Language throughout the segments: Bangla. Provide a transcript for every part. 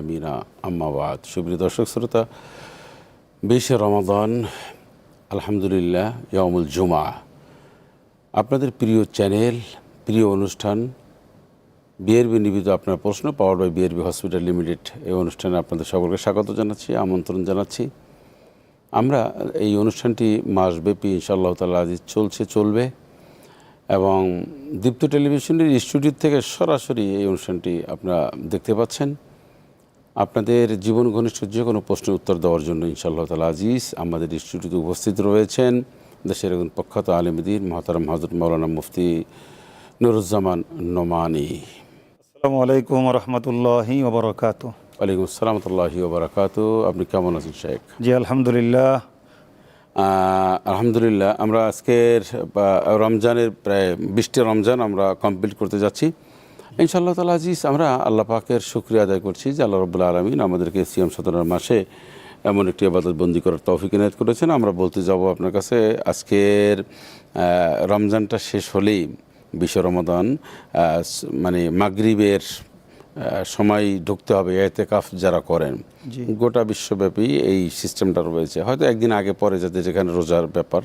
আমিনা আম্মাবাদ সুপ্রিয় দর্শক, শ্রোতা, বিশে রমাদান, আলহামদুলিল্লাহ ইয়ামুল জুমা। আপনাদের প্রিয় চ্যানেল, প্রিয় অনুষ্ঠান, বিআরবি নিবেদিত আপনার প্রশ্ন power by BRB hospital limited এই অনুষ্ঠানে আপনাদের সকলকে স্বাগত জানাচ্ছি, আমন্ত্রণ জানাচ্ছি। আমরা এই অনুষ্ঠানটি মাসব্যাপী, ইনশাআল্লাহ তালা আজ চলছে, চলবে। এবং দীপ্ত টেলিভিশনের স্টুডিও থেকে সরাসরি এই অনুষ্ঠানটি আপনারা দেখতে পাচ্ছেন। আপনাদের জীবন ঘনিষ্ঠ যে কোনো প্রশ্নের উত্তর দেওয়ার জন্য ইনশাআল্লাহ তালা আজিজ আমাদের স্টুডিওতে উপস্থিত রয়েছেন দেশের একজন প্রখ্যাত আলিমদিন মহাতারাম হজরত মৌলানা মুফতি নুরুজ্জামান নোমানি। আসসালামু আলাইকুম রহমতুল্লাহি ওবরকাত ওয়ালাইকুম আসসালাম রহমতুল্লাহি ওবরাকাত আপনি কেমন আছেন শেখ? জি আলহামদুলিল্লাহ। আলহামদুলিল্লাহ আমরা আজকের রমজানের প্রায় বিশটি রমজান আমরা কমপ্লিট করতে যাচ্ছি। ইনশাআল্লাহ তালা আজিজ আমরা আল্লাহ পাকের শুক্রিয়া আদায় করছি যে আল্লাহ রবুল্লা আলমিন আমাদেরকে সিএম সদরের মাসে এমন একটি আবাদত বন্দি করার তৌফিক এনায়ত করেছেন। আমরা বলতে যাব আপনার কাছে আজকের রমজানটা শেষ হলেই বিশ্ব রমাদান মানে মাগরিবের সময় ঢুকতে হবে এতেকাফ যারা করেন। গোটা বিশ্বব্যাপী এই সিস্টেমটা রয়েছে। হয়তো একদিন আগে পরে যাতে যেখানে রোজার ব্যাপার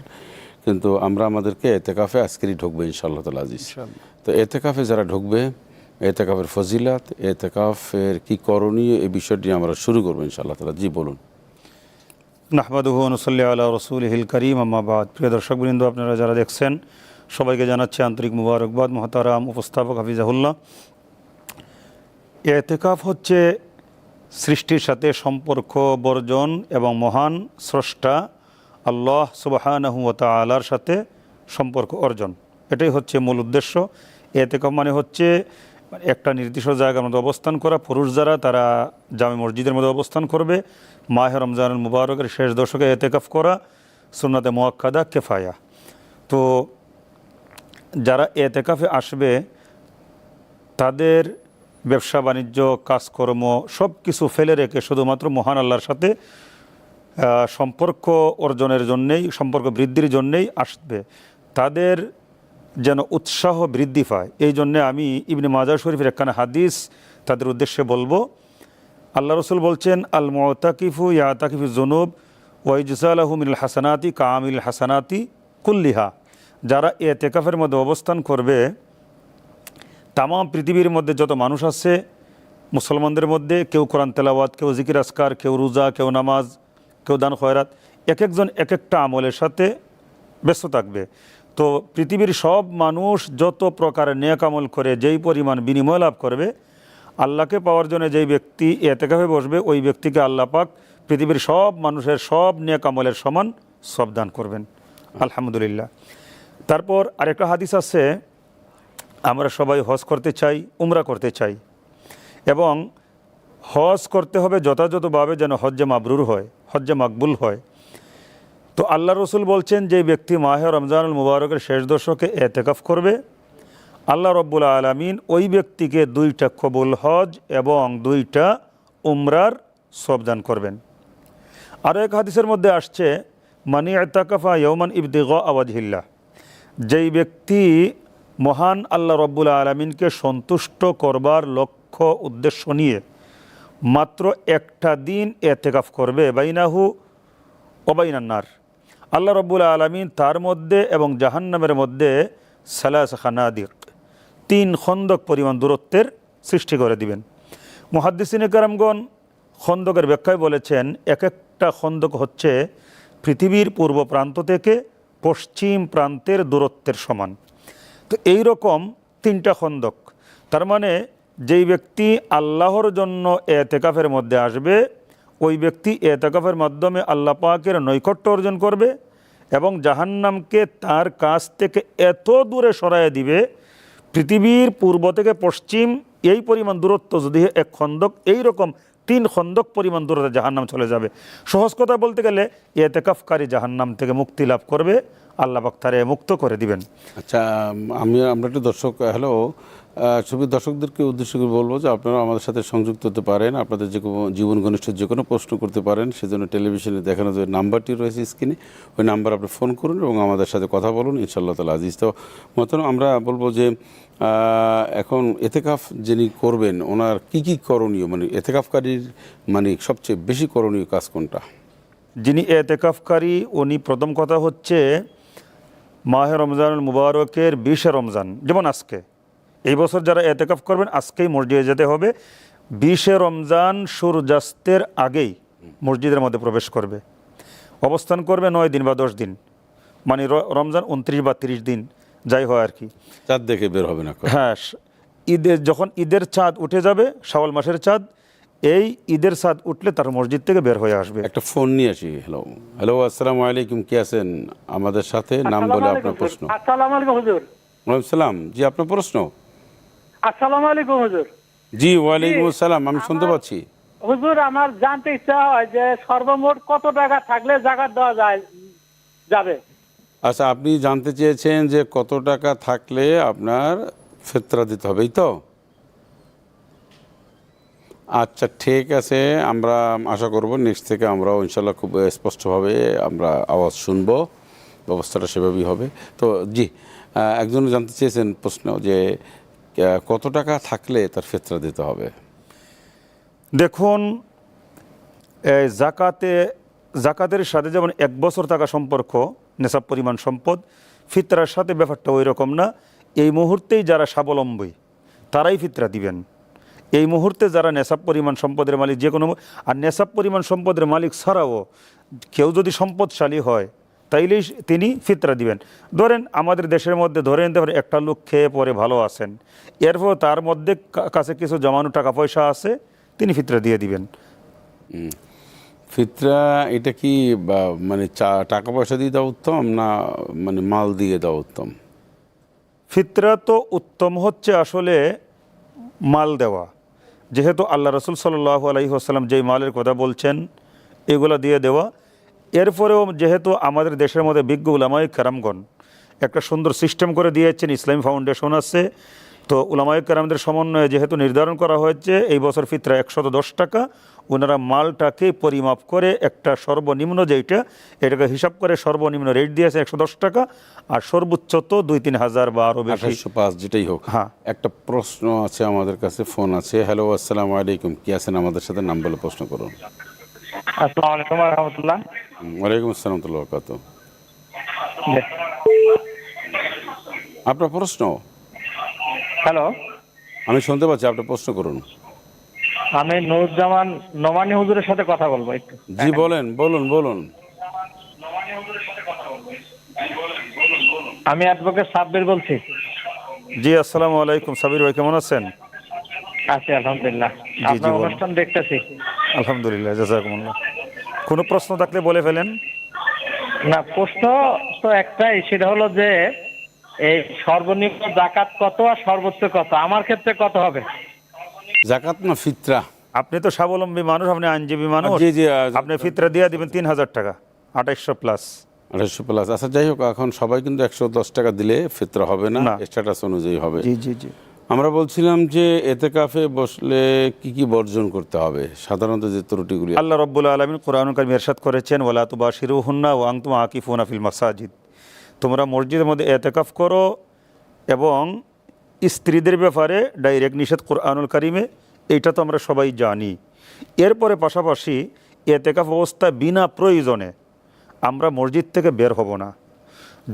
কিন্তু আমরা আমাদেরকে এতেকাফে আজকেরই ঢুকবে ইনশাআল্লাহ তালা আজিজ। তো এতেকাফে যারা ঢুকবে এতেকাফের ফজিলাত, এতেকাফের কি করণীয় এই বিষয়টি আমরা শুরু করব ইনশাআল্লাহ তালা জি, বলুন। নাহমাদুহু নসল্লি আল্লাহ রসুল হিল করিম আম্মাবাদ প্রিয় দর্শকবৃন্দ, আপনারা যারা দেখছেন, সবাইকে জানাচ্ছি আন্তরিক মুবারকবাদ। মহতারাম উপস্থাপক হাফিজাহুল্লাহ। এতেকাফ হচ্ছে সৃষ্টির সাথে সম্পর্ক বর্জন এবং মহান স্রষ্টা আল্লাহ সুবাহানহু তালার সাথে সম্পর্ক অর্জন। এটাই হচ্ছে মূল উদ্দেশ্য। এতেকাফ মানে হচ্ছে একটা নির্দিষ্ট জায়গার মধ্যে অবস্থান করা, পুরুষ যারা, তারা জামে মসজিদের মধ্যে অবস্থান করবে। মাহে রমজান মুবারকের শেষ দশকে এতেকাফ করা, সুন্নাতে মোয়াক্কাদা কেফায়া। তো যারা এতেকাফে আসবে, তাদের ব্যবসা, বাণিজ্য, কাজকর্ম সব কিছু ফেলে রেখে শুধুমাত্র মহান আল্লাহর সাথে সম্পর্ক অর্জনের জন্যেই, সম্পর্ক বৃদ্ধির জন্যেই আসবে। তাদের যেন উৎসাহ বৃদ্ধি পায়। এই জন্যে আমি ইবনে মাজার শরীফের একখানে হাদিস তাদের উদ্দেশ্যে বলব। আল্লাহ রসুল বলছেন, আল মতাকিফু ইয়াতাকিফু জুনুব ওয়াইজুসালাহু মিল হাসানাতি কামিল হাসানাতি কুল্লিহা। যারা এ তেকাফের মধ্যে অবস্থান করবে তাম পৃথিবীর মধ্যে যত মানুষ আছে, মুসলমানদের মধ্যে, কেউ কোরআন তেলাওয়াত, কেউ জিকির আসকার কেউ রোজা, কেউ নামাজ, কেউ দান খয়রাত এক একজন এক একটা আমলের সাথে ব্যস্ত থাকবে। তো পৃথিবীর সব মানুষ যত প্রকারের নেক আমল করে, যেই পরিমাণ বিনিময় লাভ করবে, আল্লাহকে পাওয়ার জন্য যেই ব্যক্তি এতেকাফে বসবে, ওই ব্যক্তিকে আল্লাহ পাক পৃথিবীর সব মানুষের সব নেক আমলের সমান সব দান করবেন। আলহামদুলিল্লাহ। তারপর আরেকটা হাদিস আছে, আমরা সবাই হজ করতে চাই, উমরা করতে চাই এবং হজ করতে হবে যথাযথভাবে যেন হজ্জে মাবরুর হয়, হজ্জে মাকবুল হয়। তো আল্লাহ রসুল বলছেন যে ব্যক্তি মাহে রমজানুল মুবারকের শেষ দশকে এতেকাফ করবে। আল্লাহ রব্বুল আলমিন ওই ব্যক্তিকে দুইটা কবুল হজ এবং দুইটা উমরার সবদান করবেন। আরও এক হাদিসের মধ্যে আসছে, মানি এতাকাফা ইয়মান ইবদিগ আওয়াজহিল্লা যেই ব্যক্তি মহান আল্লাহ রব্বুল আলমিনকে সন্তুষ্ট করবার লক্ষ্য উদ্দেশ্য নিয়ে মাত্র একটা দিন এতেকাফ করবে, বাইনাহু অবাইনান্নার আল্লাহ রব্বুল আলমিন তার মধ্যে এবং জাহান্নামের মধ্যে সালাস খানাদিক, তিন খন্দক পরিমাণ দূরত্বের সৃষ্টি করে দিবেন। মহাদ্দিসিন কারামগণ খন্দকের ব্যাখ্যায় বলেছেন, এক একটা খন্দক হচ্ছে পৃথিবীর পূর্ব প্রান্ত থেকে পশ্চিম প্রান্তের দূরত্বের সমান। তো এই রকম তিনটা খন্দক, তার মানে যেই ব্যক্তি আল্লাহর জন্য এ এতেকাফের মধ্যে আসবে ওই ব্যক্তি এতেকাফের মাধ্যমে আল্লাহ পাকের নৈকট্য অর্জন করবে এবং জাহান্নামকে তার কাছ থেকে এত দূরে সরাইয়ে দিবে, পৃথিবীর পূর্ব থেকে পশ্চিম এই পরিমাণ দূরত্ব যদি এক খন্দক, এই রকম তিন খন্দক পরিমাণ দূরত্বে জাহান্নাম চলে যাবে। সহজ কথা বলতে গেলে এতেকাফকারী জাহান্নাম থেকে মুক্তি লাভ করবে, আল্লাহ পাক তারে মুক্ত করে দিবেন। আচ্ছা আমি আমরা একটু দর্শক, হ্যালো ছবি দর্শকদেরকে উদ্দেশ্য করে বলব যে আপনারা আমাদের সাথে সংযুক্ত হতে পারেন, আপনাদের যে কোনো জীবন ঘনিষ্ঠ যে কোনো প্রশ্ন করতে পারেন, সেজন্য টেলিভিশনে দেখানো যে নাম্বারটি রয়েছে স্ক্রিনে, ওই নাম্বার আপনি ফোন করুন এবং আমাদের সাথে কথা বলুন ইনশাল্লাহ তালা আজিজ। তো মতন আমরা বলব যে এখন এতেকাফ যিনি করবেন, ওনার কি কি করণীয়? মানে এতেকাফকারীর মানে সবচেয়ে বেশি করণীয় কাজ কোনটা? যিনি এতেকাফকারী, উনি প্রথম কথা হচ্ছে মাহে রমজানুল মুবারকের বিশে রমজান, যেমন আজকে। এই বছর যারা এতেকাফ করবেন আজকেই মসজিদে যেতে হবে। বিশে রমজান সূর্যাস্তের আগেই মসজিদের মধ্যে প্রবেশ করবে। অবস্থান করবে নয় দিন বা দশ দিন। মানে রমজান উনত্রিশ বা তিরিশ দিন যাই হয় আর কি। চাঁদ দেখে বের হবে না হ্যাঁ ঈদের যখন ঈদের চাঁদ উঠে যাবে শাওয়াল মাসের চাঁদ এই ঈদের চাঁদ উঠলে তার মসজিদ থেকে বের হয়ে আসবে। একটা ফোন নিয়ে আসি হ্যালো হ্যালো আসসালামু আলাইকুম কি আছেন? আমাদের সাথে নাম বলে আপনার প্রশ্ন। আসসালামু আলাইকুম হুজুর। ওয়ালাইকুম সালাম। জি আপনার প্রশ্ন? আসসালামু আলাইকুম হুজুর। জি ওয়ালাইকুম আসসালাম আমি শুনতে পাচ্ছি। হুজুর আমার জানতে ইচ্ছা হয় যে সর্বমোট কত টাকা থাকলে জাকাত দেওয়া যায় যাবে? আচ্ছা আপনি জানতে চেয়েছেন যে কত টাকা থাকলে আপনার ফেতরা দিতে হবে তো? আচ্ছা ঠিক আছে আমরা আশা করব নেক্সট থেকে আমরা ইনশাল্লাহ খুব স্পষ্টভাবে আমরা আওয়াজ শুনব ব্যবস্থাটা সেভাবেই হবে। তো জি একজন জানতে চেয়েছেন প্রশ্ন যে কত টাকা থাকলে তার ফেতরা দিতে হবে? দেখুন জাকাতে, জাকাতের সাথে যেমন এক বছর থাকা সম্পর্ক, নেশাব পরিমাণ সম্পদ, ফিতরার সাথে ব্যাপারটা ওই রকম না। এই মুহূর্তেই যারা স্বাবলম্বী, তারাই ফিতরা দিবেন। এই মুহূর্তে যারা নেশাব পরিমাণ সম্পদের মালিক, যে কোনো আর নেশাব পরিমাণ সম্পদের মালিক ছাড়াও কেউ যদি সম্পদশালী হয় তাইলেই তিনি ফিতরা দিবেন। ধরেন আমাদের দেশের মধ্যে ধরে নিতে পারে একটা লোক খেয়ে পরে ভালো আছেন। এরপর তার মধ্যে কাছে কিছু জমানো টাকা পয়সা আছে তিনি ফিতরা দিয়ে দিবেন। ফিতরা এটা কি মানে টাকা পয়সা দিয়ে দেওয়া উত্তম না মানে মাল দিয়ে দেওয়া উত্তম? ফিতরা তো উত্তম হচ্ছে আসলে মাল দেওয়া। যেহেতু আল্লাহ রসুল সাল্লাহ আলহিহাস্লাম যেই মালের কথা বলছেন এগুলো দিয়ে দেওয়া। এরপরেও যেহেতু আমাদের দেশের মধ্যে বিজ্ঞ উলামাই কেরামগণ একটা সুন্দর সিস্টেম করে দিয়েছেন ইসলামী ফাউন্ডেশন আছে তো উলামাই কেরামদের সমন্বয়ে যেহেতু নির্ধারণ করা হয়েছে এই বছর ফিতরা একশত দশ টাকা ওনারা মালটাকে পরিমাপ করে একটা সর্বনিম্ন যেইটা এটাকে হিসাব করে সর্বনিম্ন রেট দিয়েছে একশো দশ টাকা আর সর্বোচ্চ তো দুই তিন হাজার বা আরও বেশি। পাঁচ যেটাই হোক। হ্যাঁ। একটা প্রশ্ন আছে আমাদের কাছে ফোন আছে। হ্যালো আসসালামু আলাইকুম। কি আছেন আমাদের সাথে? নাম বলে প্রশ্ন করুন। আসসালামু আলাইকুম রহমতুল্লাহ। হুম, ওয়ালাইকুম আসসালাম তুল্লাহ কত আপনার প্রশ্ন? হ্যালো। আমি শুনতে পাচ্ছি আপনার প্রশ্ন করুন। আমি নুরুজ্জামান নোমানি হুজুরের সাথে কথা বলব একটু। জি বলেন বলুন বলুন। আমি অ্যাডভোকেট সাব্বির বলছি। জি আসসালামু আলাইকুম। সাবির ভাই কেমন আছেন? আছি আলহামদুলিল্লাহ। আপনার অনুষ্ঠান দেখতেছি। আলহামদুলিল্লাহ জাজাকুমুল্লাহ। কোনো প্রশ্ন থাকলে বলে ফেলেন। না প্রশ্ন তো একটাই সেটা হলো যে এই সর্বনিম্ন জাকাত কত আর সর্বোচ্চ কত? আমার ক্ষেত্রে কত হবে? জাকাত না ফিতরা? আপনি তো স্বাবলম্বী মানুষ আপনি আইনজীবী মানুষ। জি জি আপনি ফিতরা দিয়ে দিবেন তিন হাজার টাকা আঠাইশশো প্লাস। আঠাশশো প্লাস। আচ্ছা যাই হোক এখন সবাই কিন্তু একশো দশ টাকা দিলে ফিতরা হবে না। স্ট্যাটাস অনুযায়ী হবে। জি জি জি। আমরা বলছিলাম যে এতে কাফে বসলে কি কি বর্জন করতে হবে? সাধারণত যে ত্রুটিগুলি আল্লাহ রব্বুল আলমিন কোরআন কারিম এরশাদ করেছেন ওলা তুবা শিরু হুন্না ও আংতুম আকিফুনা ফিল মাসাজিদ। তোমরা মসজিদের মধ্যে এতেকাফ করো এবং স্ত্রীদের ব্যাপারে ডাইরেক্ট নিষেধ কোরআনুল কারিমে, এইটা তো আমরা সবাই জানি। এরপরে পাশাপাশি এতেকাফ অবস্থা বিনা প্রয়োজনে আমরা মসজিদ থেকে বের হব না।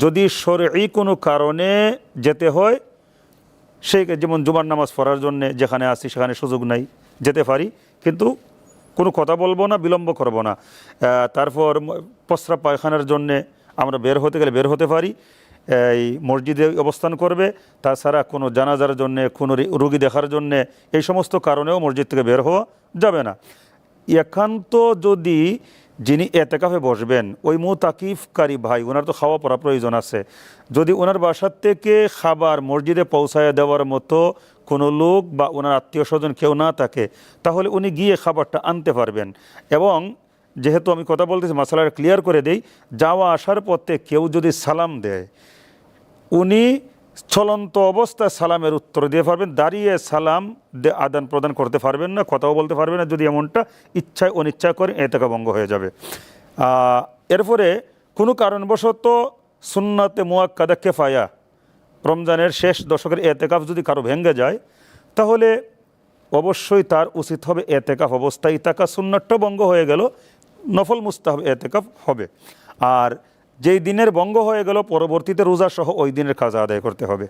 যদি সরই কোনো কারণে যেতে হয় সেই যেমন জুমার নামাজ পড়ার জন্য যেখানে আসি সেখানে সুযোগ নাই, যেতে পারি। কিন্তু কোনো কথা বলব না, বিলম্ব করব না। তারপর প্রস্রাব পায়খানার জন্যে আমরা বের হতে গেলে বের হতে পারি। এই মসজিদে অবস্থান করবে। তাছাড়া কোনো জানাজার জন্যে, কোনো রুগী দেখার জন্যে এই সমস্ত কারণেও মসজিদ থেকে বের হওয়া যাবে না। একান্ত যদি যিনি এতেকাফে বসবেন, ওই মুতাকিফকারী ভাই ওনার তো খাওয়া পড়া প্রয়োজন আছে। যদি ওনার বাসার থেকে খাবার মসজিদে পৌঁছায় দেওয়ার মতো কোনো লোক বা ওনার আত্মীয় স্বজন কেউ না থাকে, তাহলে উনি গিয়ে খাবারটা আনতে পারবেন। এবং যেহেতু আমি কথা বলতেছি মশলাটা ক্লিয়ার করে দেই, যাওয়া আসার পথে কেউ যদি সালাম দেয়, উনি চলন্ত অবস্থায় সালামের উত্তর দিয়ে পারবেন, দাঁড়িয়ে সালাম আদান প্রদান করতে পারবেন না, কথাও বলতে পারবেন না, যদি এমনটা ইচ্ছায় অনিচ্ছায় করে এতেকা ভঙ্গ হয়ে যাবে। এরপরে কোনো কারণবশত সুন্নাতে মুয়াক্কাদা কেফায়া রমজানের শেষ দশকের এতেকাফ যদি কারও ভেঙে যায়, তাহলে অবশ্যই তার উচিত হবে এতেকাফ অবস্থায় থাকা সুন্নাটটা ভঙ্গ হয়ে গেল, নফল মুস্তাহাব এতেকাফ হবে। আর যেই দিনের ভঙ্গ হয়ে গেল, পরবর্তীতে রোজা সহ ওই দিনের কাজা আদায় করতে হবে।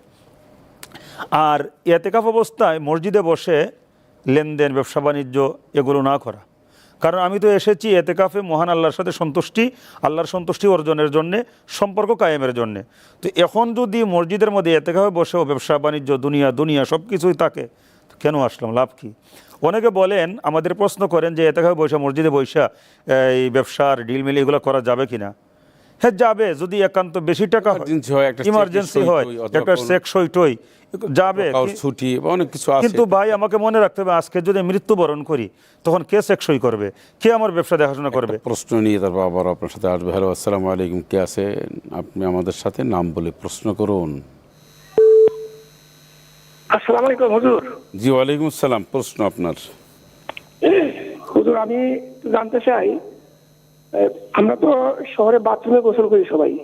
আর এতেকাফ অবস্থায় মসজিদে বসে লেনদেন, ব্যবসা, বাণিজ্য এগুলো না করা। কারণ আমি তো এসেছি এতেকাফে মহান আল্লাহর সাথে সন্তুষ্টি, আল্লাহর সন্তুষ্টি অর্জনের জন্যে, সম্পর্ক কায়েমের জন্যে। তো এখন যদি মসজিদের মধ্যে এতেকাফে বসেও ব্যবসা, বাণিজ্য, দুনিয়া দুনিয়া সব কিছুই থাকে কেন আসলাম? লাভ কি? অনেকে বলেন, আমাদের প্রশ্ন করেন যে এতেকাফে বসে মসজিদে বৈশা এই ব্যবসার ডিল মিল এগুলো করা যাবে কিনা? হ্যাঁ যাবে যদি একান্ত বেশি টাকা হয়, ইমার্জেন্সি হয় একটা কোনো- সেক সই যাবে ছুটি অনেক কিছু আছে। কিন্তু ভাই আমাকে মনে রাখতে হবে আজকে যদি মৃত্যুবরণ করি তখন কে চেক সই করবে? কে আমার ব্যবসা দেখাশোনা করবে? প্রশ্ন নিয়ে তারপর আবার আপনার সাথে আসবে। হ্যালো আসসালামু আলাইকুম কে আছে আপনি আমাদের সাথে নাম বলে প্রশ্ন করুন। আসসালামু আলাইকুম হুজুর। জি ওয়ালাইকুম আসসালাম প্রশ্ন আপনার। হুজুর আমি জানতে চাই আমরা তো শহরে বাথরুমে গোসল করি সবাই।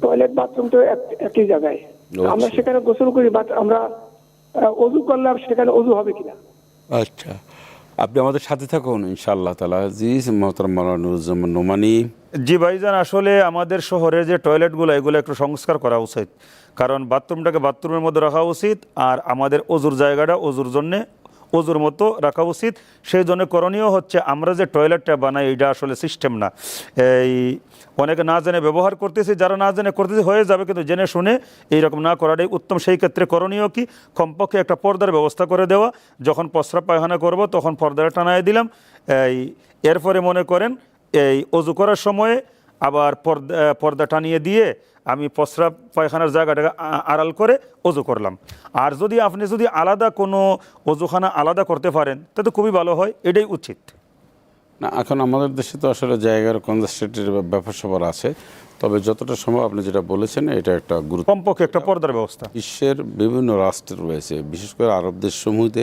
টয়লেট বাথরুম তো এক- একই জায়গায়। আমরা আচ্ছা। সেখানে গোসল করি বাট আমরা অজু করলাম সেখানে অজু হবে কিনা? আচ্ছা। আপনি আমাদের সাথে থাকুন ইনশাআল্লাহ তালা জি মোহতারাম মাওলানা নুরুজ্জামান নোমানি। জি ভাইজান আসলে আমাদের শহরে যে টয়লেটগুলো এগুলো একটু সংস্কার করা উচিত। কারণ বাথরুমটাকে বাথরুমের মধ্যে রাখা উচিত আর আমাদের অজুর জায়গাটা অজুর জন্যে অজুর মতো রাখা উচিত। সেই জন্য করণীয় হচ্ছে আমরা যে টয়লেটটা বানাই এটা আসলে সিস্টেম না। এই অনেকে না জেনে ব্যবহার করতেছি, যারা না জেনে করতেছি, হয়ে যাবে কিন্তু জেনে শুনে এইরকম না করাটাই উত্তম। সেই ক্ষেত্রে করণীয় কি? কমপক্ষে একটা পর্দার ব্যবস্থা করে দেওয়া। যখন প্রস্রাব পায়খানা করব, তখন পর্দাটা টানায় দিলাম। এই এরপরে মনে করেন, এই অজু করার সময়ে আবার পর্দা পর্দা টানিয়ে দিয়ে আমি প্রস্রাব পায়খানার জায়গাটাকে আড়াল করে অজু করলাম। আর যদি আপনি যদি আলাদা কোনো অজুখানা আলাদা করতে পারেন তাতে খুবই ভালো হয় এটাই উচিত। না এখন আমাদের দেশে তো আসলে জায়গার কনজাস্টেটের ব্যাপার সবার আছে। তবে যতটা সম্ভব আপনি যেটা বলেছেন এটা একটা গুরুত্ব কমপক্ষে একটা পর্দার ব্যবস্থা। বিশ্বের বিভিন্ন রাষ্ট্র রয়েছে। বিশেষ করে আরব দেশসমূহতে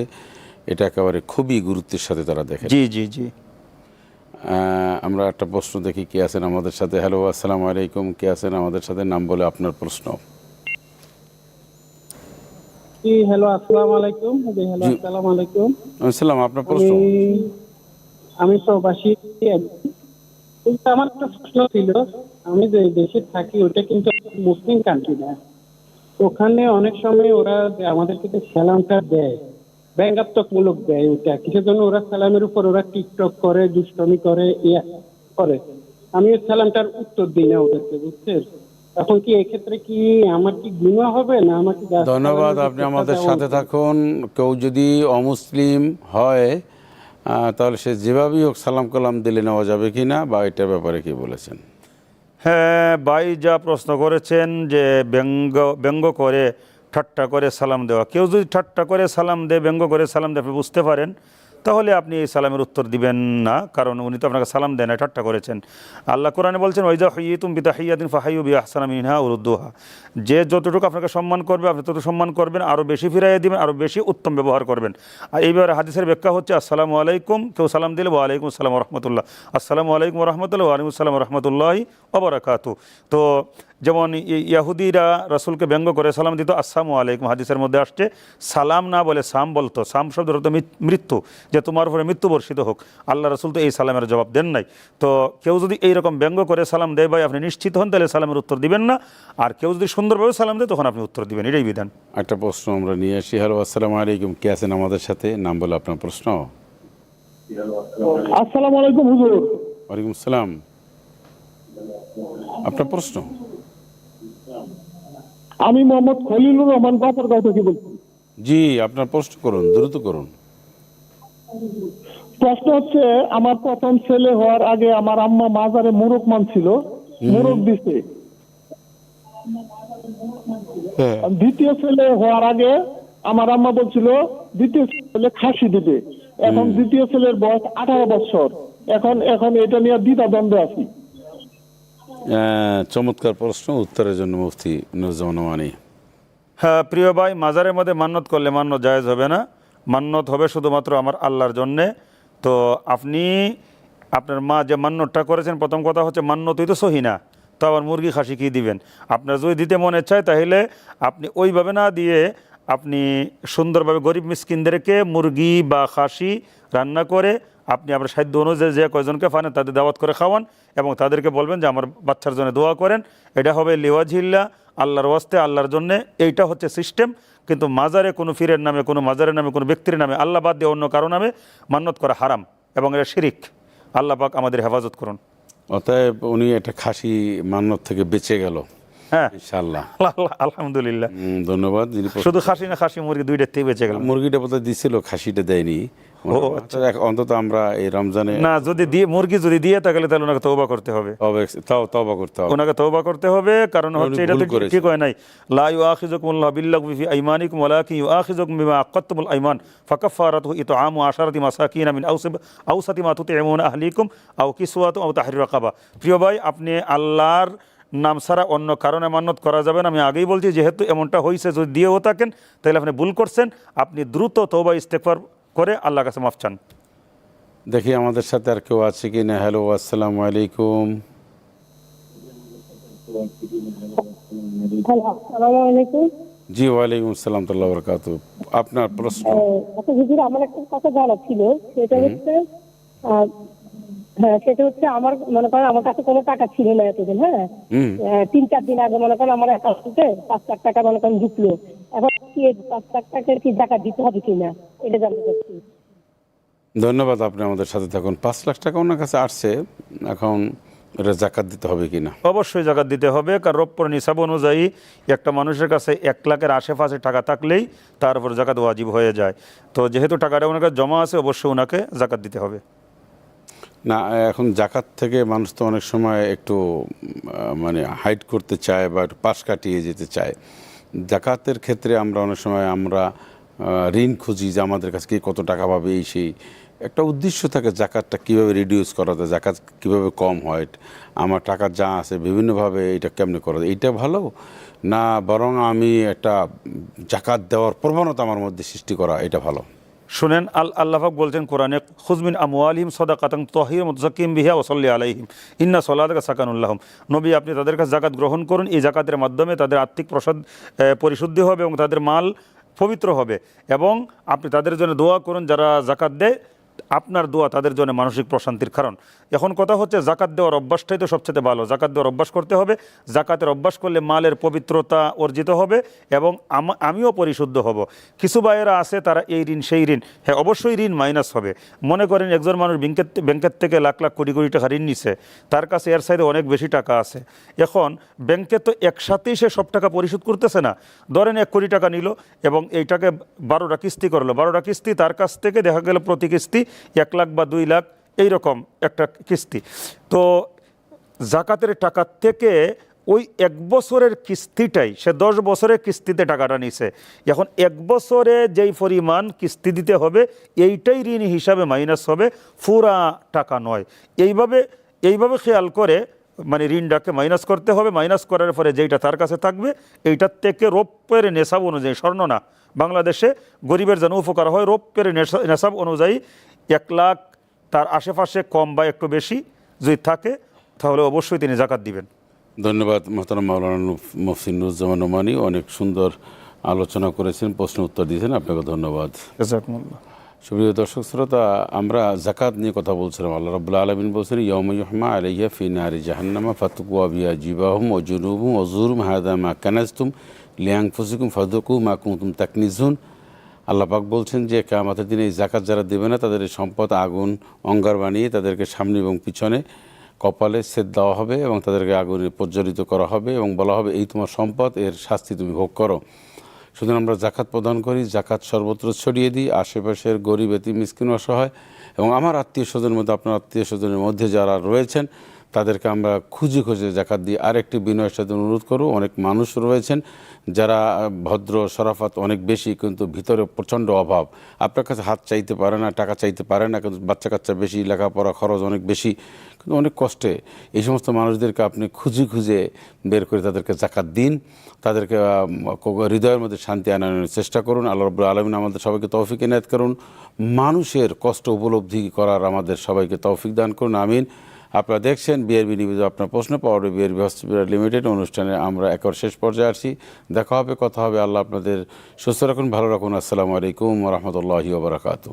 এটা একেবারে খুবই গুরুত্বের সাথে তারা দেখে জি জি জি। আমরা একটা প্রশ্ন দেখি কে আছেন আমাদের সাথে? হ্যালো আসসালামু আলাইকুম। কে আছেন আমাদের সাথে? নাম বলে আপনার প্রশ্ন। জি হ্যালো আসসালামু আলাইকুম। জি হ্যালো আসসালামু আলাইকুম। আসসালাম আপনার প্রশ্ন? আমি আমি প্রবাসী। কিন্তু আমার একটা প্রশ্ন ছিল আমি যে দেশে থাকি ওটা কিন্তু মুসলিম কান্ট্রি না। ওখানে অনেক সময় ওরা আমাদেরকে সালামটা দেয় ব্যঙ্গাত্মকমূলক দেয় ওটা কিসের জন্য ওরা সালামের উপর ওরা টিকটক করে দুষ্টমি করে ইয়া করে। আমি ওই সালামটার উত্তর দিই না ওদেরকে বুঝছেন? এখন কি এক্ষেত্রে কি আমার কি গুণা হবে না আমাকে যা- ধন্যবাদ আপনি আমাদের সাথে থাকুন। কেউ যদি অমুসলিম হয় তাহলে সে যেভাবেই হোক সালাম কালাম দিলে নেওয়া যাবে কি না বা এটার ব্যাপারে কি বলেছেন? হ্যাঁ ভাই যা প্রশ্ন করেছেন যে ব্যঙ্গ ব্যঙ্গ করে ঠাট্টা করে সালাম দেওয়া। কেউ যদি ঠাট্টা করে সালাম দেয়, ব্যঙ্গ করে সালাম দেয়, আপনি বুঝতে পারেন, তাহলে আপনি এই সালামের উত্তর দিবেন না, কারণ উনি তো আপনাকে সালাম দেন ঠাট্টা করেছেন। আল্লাহ কোরআনে বলছেন ওইজা হইতুম বিতা হাইয়াদিন ফাহাইউ বি আহসানা মিনহা উরুদ্দুহা। যে যতটুকু আপনাকে সম্মান করবে, আপনি তত সম্মান করবেন আরও বেশি ফিরাইয়ে দিবেন আরও বেশি উত্তম ব্যবহার করবেন। আর এইবার হাদিসের ব্যাখ্যা হচ্ছে, আসসালামু আলাইকুম। কেউ সালাম দিলে, ওয়ালাইকুম আসসালাম রহমতুল্লাহ। আসসালামু আলাইকুম রহমতুল্লাহ। ওয়ালাইকুম আসসালাম রহমতুল্লাহি ওবরাকাতু তো যেমন ইয়াহুদিরা রাসূলকে ব্যঙ্গ করে সালাম দিত আসসালামু আলাইকুম হাদিসের মধ্যে আসছে সালাম না বলে সাম বলতো সাম শব্দ অর্থ মৃত- মৃত্যু যে তোমার উপরে মৃত্যু বর্ষিত হোক। আল্লাহ রসুল তো এই সালামের জবাব দেন নাই। তো কেউ যদি এইরকম ব্যঙ্গ করে সালাম দেয় ভাই আপনি নিশ্চিত হন তাহলে সালামের উত্তর দিবেন না। আর কেউ যদি সুন্দরভাবে সালাম দেয় তখন আপনি উত্তর দিবেন এটাই বিধান। একটা প্রশ্ন আমরা নিয়ে আসি। হ্যালো আসসালামু আলাইকুম কে আছেন আমাদের সাথে? নাম বলে আপনার প্রশ্ন। আসসালামু আলাইকুম হুজুর। ওয়ালাইকুম আসসালাম। আপনার প্রশ্ন? আমি মোহাম্মদ খলিলুর রহমান গাছারগাঁও থেকে বলছি জি আপনার প্রশ্ন করুন দ্রুত করুন। প্রশ্ন হচ্ছে আমার প্রথম ছেলে হওয়ার আগে আমার আম্মা মাজারে মুরগ মানছিল মুরগ দিছে। দ্বিতীয় ছেলে হওয়ার আগে আমার আম্মা বলছিল দ্বিতীয় ছেলে খাসি দিবে। এখন দ্বিতীয় ছেলের বয়স আঠারো বছর। এখন এখন এটা নিয়ে দ্বিধা দ্বন্দ্ব আছি। চমৎকার প্রশ্ন, উত্তরের জন্য মুফতি নুরুজ্জামান ওমানি হ্যাঁ প্রিয় ভাই, মাজারের মধ্যে মান্নত করলে মান্নত জায়েজ হবে না। মান্নত হবে শুধুমাত্র আমার আল্লাহর জন্যে। তো আপনি, আপনার মা যে মান্যতটা করেছেন, প্রথম কথা হচ্ছে মান্যতই তো সহি না। তো আবার মুরগি খাসি কী দিবেন? আপনার যদি দিতে মনে চায় তাহলে আপনি ওইভাবে না দিয়ে আপনি সুন্দরভাবে গরিব মিসকিনদেরকে মুরগি বা খাসি রান্না করে আপনি আপনার সাধ্য অনুযায়ী যে কয়জনকে ফানেন তাদের দাওয়াত করে খাওয়ান এবং তাদেরকে বলবেন যে আমার বাচ্চার জন্য দোয়া করেন। এটা হবে লিওয়াজিল্লা আল্লাহর ওয়াস্তে আল্লাহর জন্য। এইটা হচ্ছে সিস্টেম। কিন্তু মাজারে কোনো ফিরের নামে কোনো মাজারের নামে কোনো ব্যক্তির নামে আল্লাহ বাদ দিয়ে অন্য কারও নামে মান্যত করা হারাম এবং এটা শিরিক। আল্লাহ পাক আমাদের হেফাজত করুন। অতএব উনি একটা খাসি মান্নত থেকে বেঁচে গেল। হ্যাঁ। আলহামদুলিল্লাহ। ধন্যবাদ। শুধু খাসি না খাসি মুরগি দুইটার থেকে বেঁচে গেল। মুরগিটা বোধহয় দিছিল খাসিটা দেয়নি। আচ্ছা। অন্তত- অন্তত আমরা এই রমজানে না যদি দিয়ে মুরগি যদি দিয়ে থাকলে তাহলে ওনাকে তৌবা করতে হবে। তাও তবা করতে হবে। ওনাকে তৌবা করতে হবে কারণ হচ্ছে এটা তো ভুল করেছে। ঠিক হয় নাই? লা ইউআখিযুকুমুল্লাহু বিল্লাগহি ফি আইমানিকুম ওয়ালাকিন ইউআখিযুকুম বিমা আক্কাতুমুল আইমান। ফাকাফারাতুহু ইতআমু আশারাতি মাসাকিন মিন আউসাব আউসাতি মা তুতিমুনা আহলিকুম আও কিসওয়াতু আও তাহরিরু রাকাবা। প্রিয় ভাই আপনি আল্লাহর নাম ছাড়া অন্য কারণে মান্যত করা যাবে না। আমি আগেই বলছি যেহেতু এমনটা হয়েছে যদি দিয়েও থাকেন তাহলে আপনি ভুল করছেন। আপনি দ্রুত তৌবা ইস্তেগফার করে আল্লাহর কাছে মাফ চান। দেখি আমাদের সাথে আর কেউ আছে কি না হ্যালো আসসালামু আলাইকুম। হ্যালো আসসালামু আলাইকুম। জি ওয়ালাইকুম আসসালাম তুল্লাহ বরকাত। আপনার প্রশ্ন? আচ্ছা হুজুর আমার একটা কথা জানা ছিল। সেটা হচ্ছে আহ, হ্যাঁ সেটা হচ্ছে আমার মনে করেন আমার কাছে কোনো টাকা ছিল না এতদিন হ্যাঁ? তিন চার দিন আগে মনে করেন আমার অ্যাকাউন্টে পাঁচ লাখ টাকা মনে করেন ঢুকলো। এখন কি এই পাঁচ লাখ টাকার কি টাকা দিতে হবে কিনা এটা জানতে চাচ্ছি। ধন্যবাদ আপনি আমাদের সাথে থাকুন। পাঁচ লাখ টাকা ওনার কাছে আসছে এখন এটা জাকাত দিতে হবে কিনা অবশ্যই জাকাত দিতে হবে কারণ রপ্পর নিসাব অনুযায়ী একটা মানুষের কাছে এক লাখের আশেপাশে টাকা থাকলেই তার উপর জাকাত ওয়াজিব হয়ে যায়। তো যেহেতু টাকাটা ওনার কাছে জমা আছে অবশ্যই ওনাকে জাকাত দিতে হবে। না এখন জাকাত থেকে মানুষ তো অনেক সময় একটু মানে হাইড করতে চায় বা একটু পাশ কাটিয়ে যেতে চায়। জাকাতের ক্ষেত্রে আমরা অনেক সময় আমরা ঋণ খুঁজি যে আমাদের কাছে কি কত টাকা পাবে এই সেই। একটা উদ্দেশ্য থাকে জাকাতটা কীভাবে রিডিউস করা যায়, জাকাত কীভাবে কম হয়, আমার টাকা যা আছে বিভিন্নভাবে এটা কেমনে করা যায়, এইটা ভালো? না বরং আমি একটা জাকাত দেওয়ার প্রবণতা আমার মধ্যে সৃষ্টি করা, এটা ভালো। শুনেন, আল আল্লাহাক বলছেন কোরআনে খুজমিন আমু আলিম সদা কাতাং তহির মুজাকিম বিহা ওসল্লি আলাইহিম। ইন্না সলাদকা সাকানুল্লাহম নবী, আপনি তাদের কাছে জাকাত গ্রহণ করুন। এই জাকাতের মাধ্যমে তাদের আর্থিক প্রসাদ পরিশুদ্ধি হবে এবং তাদের মাল পবিত্র হবে। এবং আপনি তাদের জন্য দোয়া করুন, যারা জাকাত দেয় আপনার দোয়া তাদের জন্য মানসিক প্রশান্তির কারণ। এখন কথা হচ্ছে জাকাত দেওয়ার অভ্যাসটাই তো সবচেয়ে ভালো। জাকাত দেওয়ার অভ্যাস করতে হবে। জাকাতের অভ্যাস করলে মালের পবিত্রতা অর্জিত হবে এবং আমা- আমিও পরিশুদ্ধ হব। কিছু ভাইয়েরা আছে, তারা এই ঋণ, সেই ঋণ। হ্যাঁ অবশ্যই ঋণ মাইনাস হবে। মনে করেন একজন মানুষ ব্যাংকের ব্যাংকের থেকে লাখ লাখ কোটি কোটি টাকা ঋণ নিছে। তার কাছে এর সাইডে অনেক বেশি টাকা আছে। এখন ব্যাংকে তো একসাথেই সে সব টাকা পরিশোধ করতেছে না। ধরেন এক কোটি টাকা নিল এবং এইটাকে বারোটা কিস্তি করল। বারোটা কিস্তি তার কাছ থেকে দেখা গেল প্রতি কিস্তি এক লাখ বা দুই লাখ এই রকম একটা কিস্তি। তো জাকাতের টাকা থেকে ওই এক বছরের কিস্তিটাই, সে দশ বছরের কিস্তিতে টাকাটা নিছে। এখন এক বছরে যেই পরিমাণ কিস্তি দিতে হবে, এইটাই ঋণ হিসাবে মাইনাস হবে ফুরা টাকা নয়। এইভাবে এইভাবে খেয়াল করে মানে ঋণটাকে মাইনাস করতে হবে। মাইনাস করার পরে যেইটা তার কাছে থাকবে, এইটার থেকে রৌপ্যের নেশাব অনুযায়ী, স্বর্ণ না, বাংলাদেশে গরিবের যেন উপকার হয় রৌপ্যের নেশা- নেশাব অনুযায়ী এক লাখ তার আশেপাশে কম বা একটু বেশি যদি থাকে তাহলে অবশ্যই তিনি জাকাত দিবেন। ধন্যবাদ মোহতারাম মাওলানা নুরুজ্জামান নোমানি অনেক সুন্দর আলোচনা করেছেন প্রশ্ন উত্তর দিয়েছেন আপনাকে ধন্যবাদ। সুপ্রিয় দর্শক শ্রোতা আমরা জাকাত নিয়ে কথা বলছিলাম। আল্লাহ রবুল্লা আলমিন বলছেন ইয়ম আলাইয়া ফি নারি জাহান্নামা ফাতুকুয়া বিয়া জিবাহুম ও জুনুবুম ও জুরুম হাদামা কানাজতুম লিয়াং ফুসিকুম ফাদুকু মা কুমতুম তাকনিজুন। আল্লাহ পাক বলছেন যে কামাতের দিনে এই জাকাত যারা দেবে না, তাদের এই সম্পদ আগুন, অঙ্গার বানিয়ে তাদেরকে সামনে এবং পিছনে কপালে সেদ দেওয়া হবে এবং তাদেরকে আগুনে প্রজ্বলিত করা হবে এবং বলা হবে, এই তোমার সম্পদ, এর শাস্তি তুমি ভোগ করো। সুতরাং আমরা জাকাত প্রদান করি জাকাত সর্বত্র ছড়িয়ে দিই, আশেপাশের গরিব এতি মিসকিন, অসহায় এবং আমার আত্মীয় স্বজনের মধ্যে, আপনার আত্মীয় স্বজনের মধ্যে যারা রয়েছেন তাদেরকে আমরা খুঁজে খুঁজে জাকাত দিই আরেকটি বিনয়ের সাথে অনুরোধ করব। অনেক মানুষ রয়েছেন যারা ভদ্র সরাফাত অনেক বেশি, কিন্তু ভিতরে প্রচণ্ড অভাব। আপনার কাছে হাত চাইতে পারে না, টাকা চাইতে পারে না, কিন্তু বাচ্চা কাচ্চা বেশি, লেখাপড়া খরচ অনেক বেশি, কিন্তু অনেক কষ্টে। এই সমস্ত মানুষদেরকে আপনি খুঁজে খুঁজে বের করে তাদেরকে জাকাত দিন। তাদেরকে হৃদয়ের মধ্যে শান্তি আনানোর চেষ্টা করুন। আল্লাহ রব্বুল আলমিন আমাদের সবাইকে তৌফিক এনায়ত করুন। মানুষের কষ্ট উপলব্ধি করার আমাদের সবাইকে তৌফিক দান করুন। আমিন। আপনারা দেখছেন বিআরবি নিউজ। আপনার প্রশ্ন, পাওয়ার বিআরবি হসপিটাল লিমিটেড অনুষ্ঠানে আমরা একবার শেষ পর্যায়ে আসি। দেখা হবে, কথা হবে। আল্লাহ আপনাদের সুস্থ রাখুন, ভালো রাখুন। আসসালামু আলাইকুম রহমতুল্লাহি ওবরাকাতু